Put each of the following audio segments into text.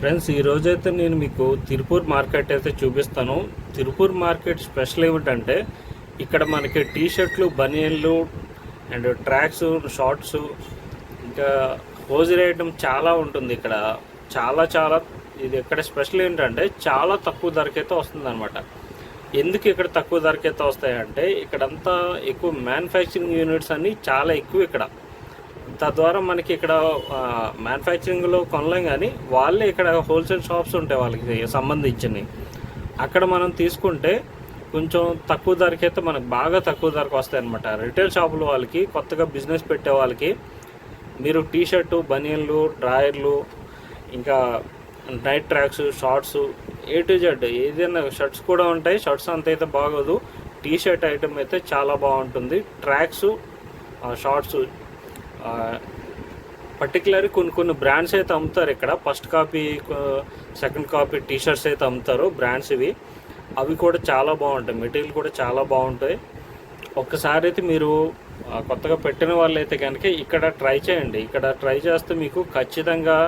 Friends ఈ రోజైతే నేను మీకు తిరుపూర్ మార్కెట్ అయితే చూపిస్తాను. తిరుపూర్ మార్కెట్ స్పెషల్ ఏమిటంటే ఇక్కడ మనకి టీ షర్ట్లు బనియన్లు అండ్ ట్రాక్స్ షార్ట్స్ ఇంకా హోజరీ ఐటమ్ చాలా ఉంటుంది ఇక్కడ. చాలా చాలా ఇది ఇక్కడ స్పెషల్ ఏంటంటే చాలా తక్కువ ధరకైతే వస్తుందన్నమాట. ఎందుకు ఇక్కడ తక్కువ ధరకైతే వస్తాయంటే ఇక్కడంతా ఎక్కువ మ్యానుఫ్యాక్చరింగ్ యూనిట్స్ అన్ని చాలా ఎక్కువ ఇక్కడ. తద్వారా మనకి ఇక్కడ మ్యానుఫ్యాక్చరింగ్లో కొనలేం కానీ వాళ్ళే ఇక్కడ హోల్సేల్ షాప్స్ ఉంటాయి వాళ్ళకి సంబంధించినవి. అక్కడ మనం తీసుకుంటే కొంచెం తక్కువ ధరకి అయితే మనకు బాగా తక్కువ ధరకు వస్తాయి అనమాట రిటైల్ షాపుల వాళ్ళకి కొత్తగా బిజినెస్ పెట్టే వాళ్ళకి మీరు టీ షర్టు బనియన్లు డ్రాయర్లు ఇంకా night tracks shorts A to Z ఏదైనా షర్ట్స్ కూడా ఉంటాయి. షర్ట్స్ అంత అయితే బాగోదు. టీ షర్ట్ ఐటమ్ అయితే చాలా బాగుంటుంది. ట్రాక్స్ షార్ట్స్ పర్టికులర్ కొన్ని కొన్ని బ్రాండ్స్ అయితే అమ్ముతారు ఇక్కడ. First copy second copy T shirts అయితే అమ్ముతారు బ్రాండ్స్ ఇవి. అవి కూడా చాలా బాగుంటాయి. మెటీరియల్ కూడా చాలా బాగుంటాయి. ఒక్కసారి అయితే మీరు కొత్తగా పెట్టిన వాళ్ళు అయితే కనుక ఇక్కడ ట్రై చేయండి. ఇక్కడ ట్రై చేస్తే మీకు ఖచ్చితంగా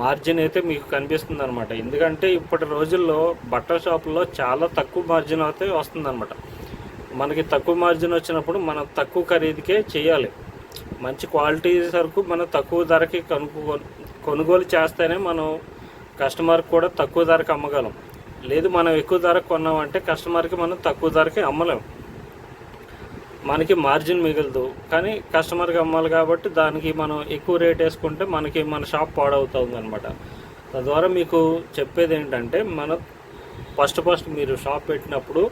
మార్జిన్ అయితే మీకు కనిపిస్తుంది అనమాట ఎందుకంటే ఇప్పటి రోజుల్లో బట్టల షాపుల్లో చాలా తక్కువ మార్జిన్ అయితే వస్తుందన్నమాట. మనకి తక్కువ మార్జిన్ వచ్చినప్పుడు మనం తక్కువ ఖరీదుకే చేయాలి. మంచి క్వాలిటీ సరుకు మనం తక్కువ ధరకి కొనుగోలు కొనుగోలు చేస్తేనే మనం కస్టమర్కి కూడా తక్కువ ధరకి అమ్మగలం. లేదు మనం ఎక్కువ ధరకు కొన్నామంటే కస్టమర్కి మనం తక్కువ ధరకి అమ్మలేం. మనకి మార్జిన్ మిగలదు. కానీ కస్టమర్కి అమ్మాలి కాబట్టి దానికి మనం ఎక్కువ రేట్ వేసుకుంటే మనకి మన షాప్ పాడవుతుంది అనమాట తద్వారా మీకు చెప్పేది ఏంటంటే మన ఫస్ట్ ఫస్ట్ మీరు షాప్ పెట్టినప్పుడు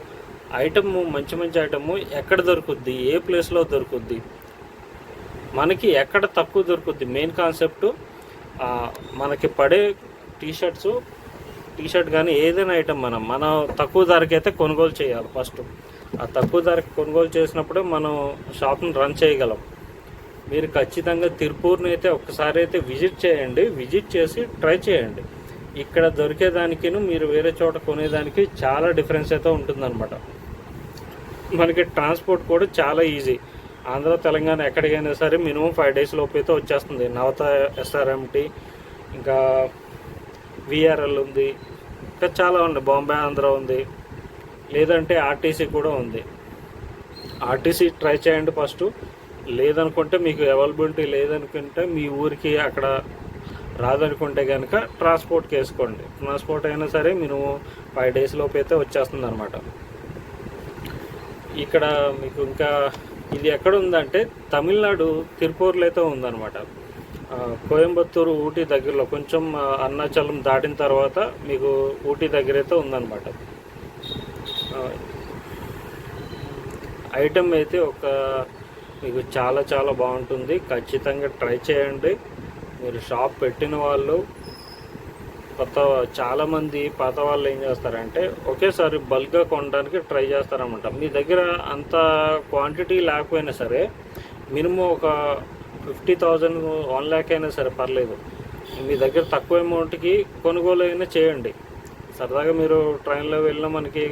ఐటమ్ మంచి మంచి ఐటమ్ ఎక్కడ దొరుకుద్ది? ఏ ప్లేస్లో దొరుకుద్ది? మనకి ఎక్కడ తక్కువ దొరుకుద్ది? మెయిన్ కాన్సెప్ట్ మనకి పడే టీషర్ట్స్ టీషర్ట్ కానీ ఏదైనా ఐటమ్ మనం మనం తక్కువ ధరకైతే కొనుగోలు చేయాలి ఫస్ట్ ఆ తక్కువ ధరకు కొనుగోలు చేసినప్పుడే మనం షాప్ని రన్ చేయగలం. మీరు ఖచ్చితంగా తిరుపూర్ని అయితే ఒక్కసారి అయితే విజిట్ చేయండి. విజిట్ చేసి ట్రై చేయండి. ఇక్కడ దొరికేదానికిను మీరు వేరే చోట కొనేదానికి చాలా డిఫరెన్స్ అయితే ఉంటుందన్నమాట. మనకి ట్రాన్స్పోర్ట్ కూడా చాలా ఈజీ ఆంధ్ర తెలంగాణ ఎక్కడికైనా సరే మినిమం ఫైవ్ డేస్ లోపు అయితే వచ్చేస్తుంది. నవత ఎస్ఆర్ఎంటి ఇంకా విఆర్ఎల్ ఉంది. ఇంకా చాలా ఉంది. బాంబే ఆంధ్ర ఉంది. లేదంటే ఆర్టీసీ కూడా ఉంది. ఆర్టీసీ ట్రై చేయండి ఫస్ట్. లేదనుకుంటే మీకు అవైలబిలిటీ లేదనుకుంటే మీ ఊరికి అక్కడ రాదనుకుంటే కనుక ట్రాన్స్పోర్ట్కి వేసుకోండి ట్రాన్స్పోర్ట్ అయినా సరే మినిమం ఫైవ్ డేస్ లోపు అయితే వచ్చేస్తుంది అనమాట ఇక్కడ మీకు ఇంకా ఇది ఎక్కడ ఉందంటే తమిళనాడు తిరుపూర్లో అయితే ఉందన్నమాట కోయంబత్తూరు ఊటీ దగ్గరలో కొంచెం అరుణాచలం దాటిన తర్వాత మీకు ఊటీ దగ్గర అయితే ఉందన్నమాట ఐటమ్ అయితే ఒక మీకు చాలా చాలా బాగుంటుంది. ఖచ్చితంగా ట్రై చేయండి. మీరు షాప్ పెట్టిన వాళ్ళు కొత్త చాలామంది పాత వాళ్ళు ఏం చేస్తారంటే ఒకేసారి బల్క్గా కొనడానికి ట్రై చేస్తారనమాట మీ దగ్గర అంత క్వాంటిటీ లేకపోయినా సరే మినిమం ఒక ఫిఫ్టీ థౌజండ్ వన్ ల్యాక్ అయినా సరే పర్లేదు. మీ దగ్గర తక్కువ అమౌంట్కి కొనుగోలు అయినా చేయండి. సరదాగా మీరు ట్రైన్లో వెళ్ళినా మనకి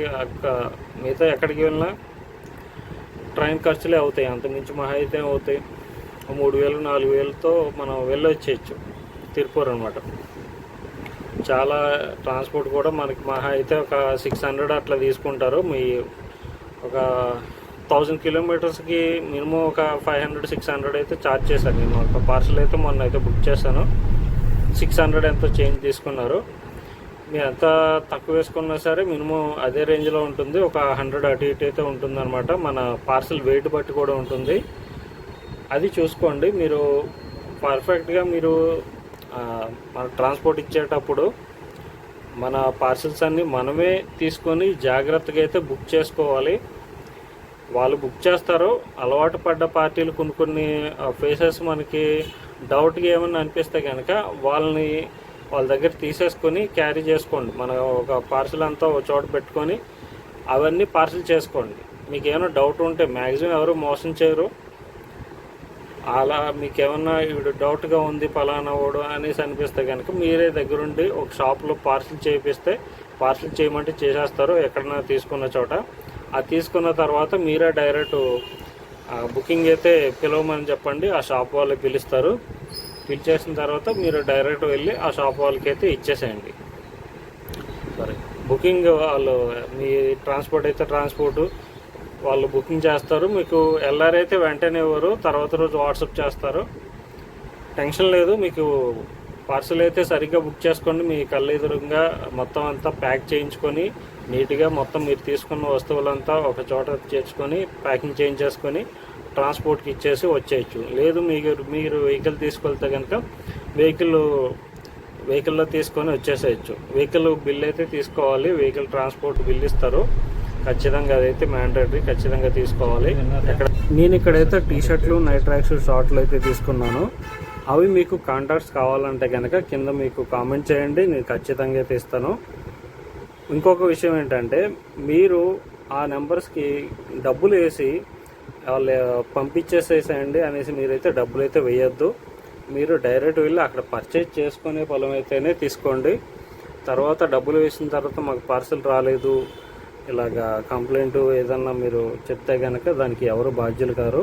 మిగతా ఎక్కడికి వెళ్ళినా ట్రైన్ ఖర్చులే అవుతాయి. అంతకుమించి మహా అయితే అవుతాయి? మూడు వేలు నాలుగు వేలతో మనం వెళ్ళొచ్చేయచ్చు. తిరుపూర్ అనమాట చాలా ట్రాన్స్పోర్ట్ కూడా మనకి మహా అయితే ఒక సిక్స్ హండ్రెడ్ అట్లా తీసుకుంటారు. మీ ఒక థౌజండ్ కిలోమీటర్స్కి మినిమం ఒక ఫైవ్ హండ్రెడ్ సిక్స్ హండ్రెడ్ అయితే ఛార్జ్ చేశాను నేను. ఒక పార్సల్ అయితే మొన్న అయితే బుక్ చేశాను. సిక్స్ హండ్రెడ్ ఎంతో చేంజ్ తీసుకున్నారు. మీరు ఎంత తక్కువ వేసుకున్నా సరే మినిమం అదే రేంజ్లో ఉంటుంది. ఒక హండ్రెడ్ అటు ఇటు అయితే ఉంటుందన్నమాట. మన పార్సల్ వెయిట్ బట్టి కూడా ఉంటుంది. అది చూసుకోండి. మీరు పర్ఫెక్ట్గా మీరు మన ట్రాన్స్పోర్ట్ ఇచ్చేటప్పుడు మన పార్సిల్స్ అన్నీ మనమే తీసుకొని జాగ్రత్తగా అయితే బుక్ చేసుకోవాలి. వాళ్ళు బుక్ చేస్తారు అలవాటు పడ్డ పార్టీలు కొన్ని కొన్ని ఫేసెస్ మనకి డౌట్గా ఏమన్నా అనిపిస్తే కనుక వాళ్ళని వాళ్ళ దగ్గర తీసేసుకొని క్యారీ చేసుకోండి. మన ఒక పార్సిల్ అంతా ఒక చోట పెట్టుకొని అవన్నీ పార్సిల్ చేసుకోండి. మీకు ఏమైనా డౌట్ ఉంటే మ్యాక్సిమం ఎవరు మోసం చేయరు. అలా మీకు ఏమన్నా ఇప్పుడు డౌట్గా ఉంది పలానా వాడు అనేసి అనిపిస్తే కనుక మీరే దగ్గరుండి ఒక షాప్లో పార్సిల్ చేపిస్తే పార్సిల్ చేయమంటే చేసేస్తారు ఎక్కడన్నా తీసుకున్న చోట. ఆ తీసుకున్న తర్వాత మీరే డైరెక్ట్ బుకింగ్ అయితే పిలవమని చెప్పండి ఆ షాప్ వాళ్ళు పిలుస్తారు. ఫిల్ చేసిన తర్వాత మీరు డైరెక్ట్ వెళ్ళి ఆ షాప్ వాళ్ళకి అయితే ఇచ్చేసేయండి. సరే. బుకింగ్ వాళ్ళు మీ ట్రాన్స్పోర్ట్ అయితే ట్రాన్స్పోర్ట్ వాళ్ళు బుకింగ్ చేస్తారు. మీకు ఎల్ఆర్ అయితే వెంటనే ఇవ్వరు. తర్వాత రోజు వాట్సాప్ చేస్తారు. టెన్షన్ లేదు. మీకు పార్సల్ అయితే సరిగ్గా బుక్ చేసుకోండి. మీ కళ్ళు ఎదురుగా మొత్తం అంతా ప్యాక్ చేయించుకొని నీట్గా మొత్తం మీరు తీసుకున్న వస్తువులంతా ఒక చోట చేర్చుకొని ప్యాకింగ్ చేయించేసుకొని ట్రాన్స్పోర్ట్కి ఇచ్చేసి వచ్చేయచ్చు. లేదు మీరు మీరు వెహికల్ తీసుకెళ్తే కనుక వెహికల్ వెహికల్లో తీసుకొని వచ్చేసేయచ్చు. వెహికల్ బిల్ అయితే తీసుకోవాలి. వెహికల్ ట్రాన్స్పోర్ట్ బిల్ ఇస్తారు. ఖచ్చితంగా అదైతే మ్యాండేటరీ ఖచ్చితంగా తీసుకోవాలి. ఎక్కడ నేను ఇక్కడైతే టీ షర్ట్లు నైట్ ట్రాక్స్ షార్ట్లు అయితే తీసుకున్నాను. అవి మీకు కాంటాక్ట్స్ కావాలంటే కనుక కింద మీకు కామెంట్ చేయండి నేను ఖచ్చితంగా అయితే ఇస్తాను ఇంకొక విషయం ఏంటంటే మీరు ఆ నెంబర్స్కి డబ్బులు వేసి వాళ్ళు పంపించేసేసేయండి అనేసి మీరైతే డబ్బులు అయితే వేయొద్దు. మీరు డైరెక్ట్ వెళ్ళి అక్కడ పర్చేజ్ చేసుకునే పొలం అయితేనే తీసుకోండి. తర్వాత డబ్బులు వేసిన తర్వాత మాకు పార్సల్ రాలేదు. ఇలాగా కంప్లైంట్ ఏదన్నా మీరు చెప్తే కనుక దానికి ఎవరు బాధ్యులు కారు.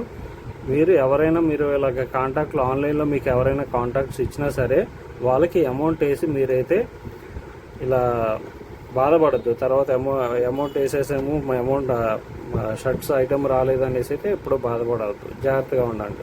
మీరు ఎవరైనా మీరు ఇలాగ కాంటాక్ట్లో ఆన్లైన్లో మీకు ఎవరైనా కాంటాక్ట్స్ ఇచ్చినా సరే వాళ్ళకి అమౌంట్ వేసి మీరైతే ఇలా బాధపడద్దు. తర్వాత అమౌ అమౌంట్ వేసేసాము మా అమౌంట్ షర్ట్స్ ఐటమ్ రాలేదు అనేసి అయితే ఎప్పుడు బాధపడవద్దు జాగ్రత్తగా ఉండండి.